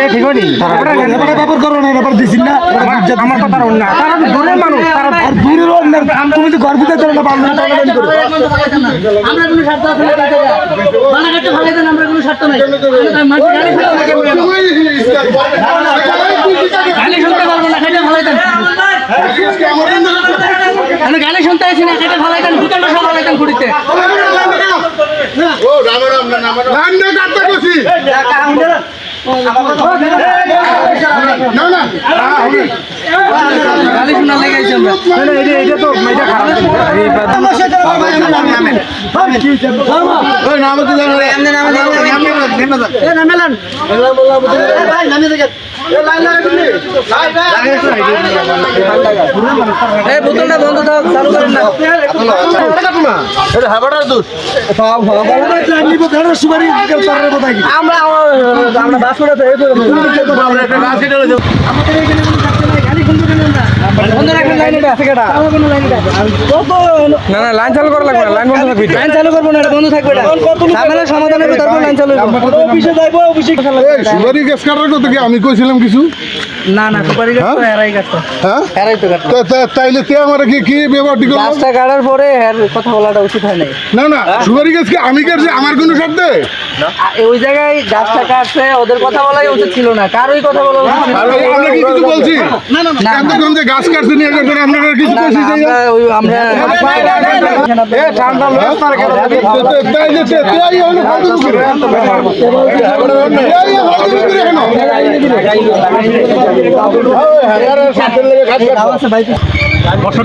অসুবিধা হইব লাইন দেন না কাটেন পরে আবার জেল ফাঁসি যাওয়া হইব আমার কথা না। তারা দূরের মানুষ তারা দূরের তুমি তো গর্বিত না বান্ধব আমরা কোনো স্বার্থ আছে না বানাঘাটে ভালো দেন আমরা কোনো স্বার্থ নাই। গালি শুনতে পারব না খাইতে ভালো দেন। আমি গালি শুনতে আছি না খাইতে ভালো দেন দোকানটা সব ভালো দেন ঘুরিতে। ও রাম রাম না নাম লাইন দেন কাটতে কইছি বোতলটা বন্ধ থাক চালু করেন না আমরা আমরা বাস করে আমাদের এখানে কোনো থাকতে নাই এটা কোনো কেন এটা না না লাইন চালু করা লাগবে না লাইন বন্ধ থাকবে লাইন চালু করব না এটা বন্ধ থাকবে এটা। ঝামেলা সমাধান হবে তারপর লাইন চালু করব। অফিসে যাইবো অফিসে সুপারি গ্যাস কাটার কথা কি আমি কইছিলাম কিছু? না না সুপারি গাছ তো হেরাই গাছ হ্যাঁ? হেরাই তো তাইলে তে আমার কি কি ব্যবহারটি করল গাছটা কাটার পরে এর কথা বলাটা উচিত হয় নাই। না না সুপারি গ্যাস কি আমি কাটছি আমার কোনো সাথে ওই জায়গায় গাছটা কাটছে ওদের কথা বলাই উচিত ছিল না। কারোই কথা বলা উচিত না। আমরা কি কিছু বলছি? না না। এতক্ষণ যে গাছ কাটছে নিয়ে যখন আপনারা কিছু কইছি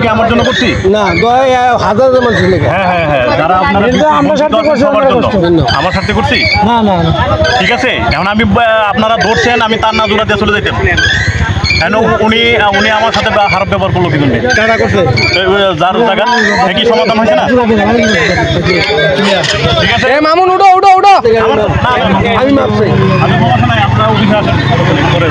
যে আমরা জন্য করছি না হাজার মানুষ লেগে হ্যাঁ হ্যাঁ হ্যাঁ যারা আপনারা কিন্তু আমরা করছি, সাথে করছি না না ঠিক আছে এখন আমি আপনারা ধরছেন আমি তার না জোড়াতে চলে যেতাম কেন উনি উনি আমার সাথে খারাপ ব্যবহার করল কিন্তু কারা করছে? যার জায়গা একই সমাধান হয়েছে না? ঠিক আছে? এ মামুন উঠো উঠো উঠো। আমি মাপছি। আমি আপনারা অফিসে আসেন। করে